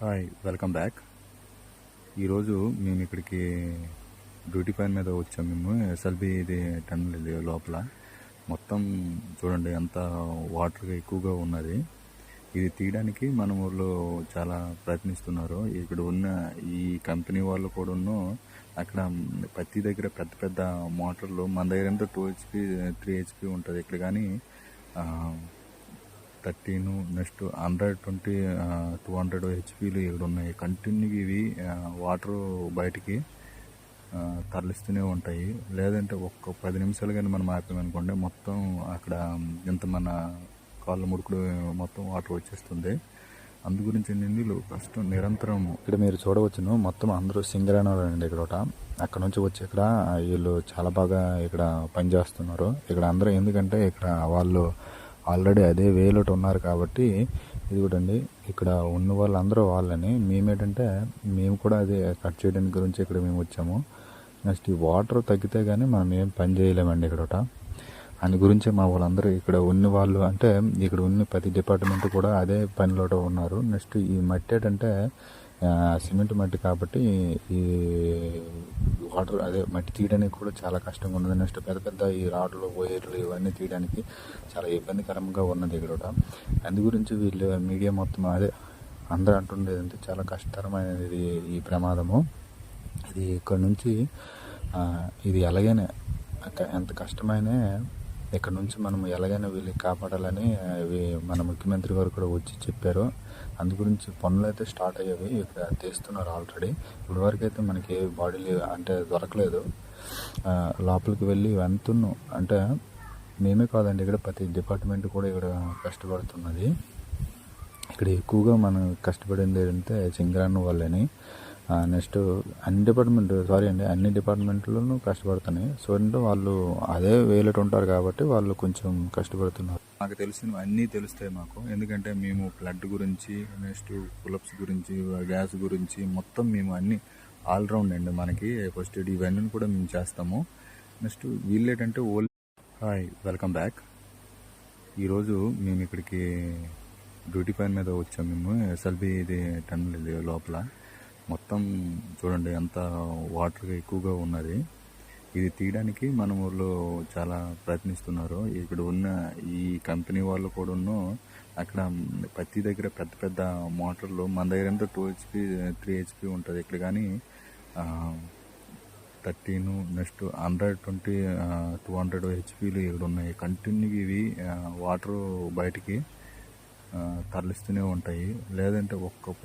Hi welcome back. ఈరోజు మేము ఇక్కడికి డ్యూటీ పైన మీద వచ్చాము మేము. ఎస్ఎల్బి ఇది టన్నెల్ ఇది లోపల. మొత్తం చూడండి ఎంత వాటర్ ఎక్కువగా ఉన్నది. ఇది తీయడానికి మన ఊర్లో చాలా ప్రయత్నిస్తున్నారు. ఇక్కడ ఉన్న ఈ కంపెనీ వాళ్ళు కూడాను అక్కడ ప్రతి దగ్గర పెద్ద పెద్ద మోటార్లు మన దగ్గర ఎంత టూ హెచ్పి త్రీ హెచ్పి ఉంటుంది ఇక్కడ కానీ thirteen next hundred twenty two hundred హెచ్పీలు ఇక్కడ ఉన్నాయి కంటిన్యూ ఇవి వాటర్ బయటికి తరలిస్తూనే ఉంటాయి. లేదంటే ఒక్క పది నిమిషాలు కానీ మనం ఆపామనుకోండి మొత్తం అక్కడ ఎంత మన కాళ్ళ ముడుకుడు మొత్తం వాటర్ వచ్చేస్తుంది. అందు గురించి నీళ్ళు ఫస్ట్ నిరంతరం ఇక్కడ మీరు చూడవచ్చును. మొత్తం అందరూ సింగరేణాలు అండి ఇక్కడ ఒకట. అక్కడ నుంచి వచ్చి ఇక్కడ వీళ్ళు చాలా బాగా ఇక్కడ పనిచేస్తున్నారు. ఇక్కడ అందరూ ఎందుకంటే ఇక్కడ వాళ్ళు ఆల్రెడీ అదే వేలోటి ఉన్నారు కాబట్టి ఇది కూడా అండి ఇక్కడ ఉన్న వాళ్ళందరూ వాళ్ళని మేమేంటంటే మేము కూడా అదే కట్ చేయడానికి గురించి ఇక్కడ మేము వచ్చాము. నెక్స్ట్ ఈ వాటర్ తగ్గితే కానీ మనం ఏం పని చేయలేమండి ఇక్కడ దాని గురించి మా వాళ్ళందరూ ఇక్కడ ఉన్న వాళ్ళు అంటే ఇక్కడ ఉన్న ప్రతి డిపార్ట్మెంట్ కూడా అదే పనిలో ఉన్నారు. నెక్స్ట్ ఈ మట్టి ఏంటంటే సిమెంట్ మట్టి కాబట్టి ఈ వాటర్ అదే మట్టి తీయడానికి కూడా చాలా కష్టంగా ఉన్నది. నెక్స్ట్ పెద్ద పెద్ద ఈ రాడ్లు వైర్లు ఇవన్నీ తీయడానికి చాలా ఇబ్బందికరంగా ఉన్నది ఇక్కడ అందు గురించి వీళ్ళు మీడియా మొత్తం అదే అందరూ అంటుండేది అంటే చాలా కష్టతరమైనది ఈ ప్రమాదము. ఇది ఇక్కడ నుంచి ఇది ఎలాగైనా ఎంత కష్టమైనా ఇక్కడ నుంచి మనం ఎలాగైనా వీళ్ళు కాపాడాలని అవి మన ముఖ్యమంత్రి గారు కూడా వచ్చి చెప్పారు. అందు గురించి పనులు అయితే స్టార్ట్ అయ్యేవి ఇక్కడ తీస్తున్నారు ఆల్రెడీ. ఇప్పటి వరకు అయితే మనకి ఏ బాడీలు అంటే దొరకలేదు. లోపలికి వెళ్ళి వెళ్తున్నాం. అంటే మేమే కాదండి ఇక్కడ ప్రతి డిపార్ట్మెంట్ కూడా ఇక్కడ కష్టపడుతున్నది. ఇక్కడ ఎక్కువగా మనం కష్టపడింది ఏంటంటే సింగరాన్న వాళ్ళని. నెక్స్ట్ అన్ని డిపార్ట్మెంట్ సారీ అండి అన్ని డిపార్ట్మెంట్లను కష్టపడుతున్నాయి. సో అంటే వాళ్ళు అదే వేలట్ ఉంటారు కాబట్టి వాళ్ళు కొంచెం కష్టపడుతున్నారు. నాకు తెలిసిన అన్నీ తెలుస్తాయి మాకు. ఎందుకంటే మేము ఫ్లడ్ గురించి నెక్స్ట్ పులప్స్ గురించి గ్యాస్ గురించి మొత్తం మేము అన్ని ఆల్రౌండ్ అండి మనకి. ఫస్ట్ ఎయిడ్ ఇవన్నీ కూడా మేము చేస్తాము. నెక్స్ట్ వీళ్ళేటంటే ఓల్ హాయ్ వెల్కమ్ బ్యాక్ ఈరోజు మేము ఇక్కడికి డ్యూటీ పైన మీద వచ్చాము మేము. ఎస్ఎల్బి ఇది టన్ లేదు లోపల. మొత్తం చూడండి ఎంత వాటర్ ఎక్కువగా ఉన్నది. ఇది తీయడానికి మన ఊళ్ళో చాలా ప్రయత్నిస్తున్నారు. ఇక్కడ ఉన్న ఈ కంపెనీ వాళ్ళు కూడాను అక్కడ ప్రతి దగ్గర పెద్ద పెద్ద మోటార్లు మన దగ్గర ఎంత టూ హెచ్పి త్రీ హెచ్పి ఉంటుంది ఇక్కడ కానీ thirteen next hundred twenty two hundred హెచ్పీలు ఇక్కడ ఉన్నాయి. కంటిన్యూ ఇవి వాటర్ బయటికి తరలిస్తూనే ఉంటాయి. లేదంటే ఒక్క